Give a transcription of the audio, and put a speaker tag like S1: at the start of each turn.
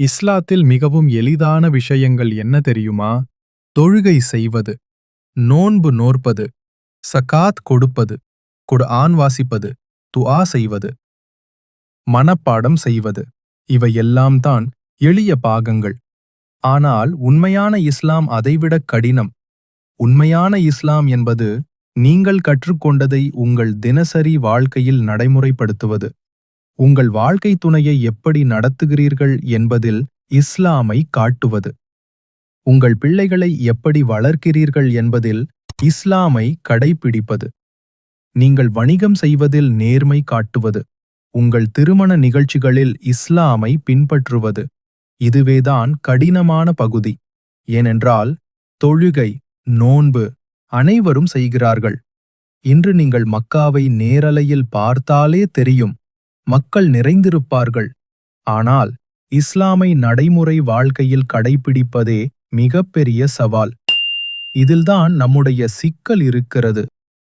S1: இஸ்லாத்தில் மிகவும் எளிதான விஷயங்கள் என்ன தெரியுமா? தொழுகை செய்வது நோன்பு நோற்பது சகாத் கொடுப்பது குர்ஆன் வாசிப்பது துஆ செய்வது மனப்பாடம் செய்வது இவையெல்லாம் தான் எளிய பாகங்கள். ஆனால் உண்மையான இஸ்லாம் அதைவிட கடினம். உண்மையான இஸ்லாம் என்பது நீங்கள் கற்றுக்கொண்டதை உங்கள் தினசரி வாழ்க்கையில் நடைமுறைப்படுத்துவது. உங்கள் வாழ்க்கை துணையை எப்படி நடத்துகிறீர்கள் என்பதில் இஸ்லாமை காட்டுவது. உங்கள் பிள்ளைகளை எப்படி வளர்க்கிறீர்கள் என்பதில் இஸ்லாமை கடைபிடிப்பது நீங்கள் வணிகம் செய்வதில் நேர்மை காட்டுவது. உங்கள் திருமண நிகழ்ச்சிகளில் இஸ்லாமை பின்பற்றுவது. இதுவேதான் கடினமான பகுதி. ஏனென்றால் தொழுகை நோன்பு அனைவரும் செய்கிறார்கள். இன்று நீங்கள் மக்காவை நேரலையில் பார்த்தாலே தெரியும். மக்கள் நிறைந்திருப்பார்கள். ஆனால் இஸ்லாமை நடைமுறை வாழ்க்கையில் கடைபிடிப்பதே மிகப்பெரிய சவால். இதில்தான் நம்முடைய சிக்கல் இருக்கிறது.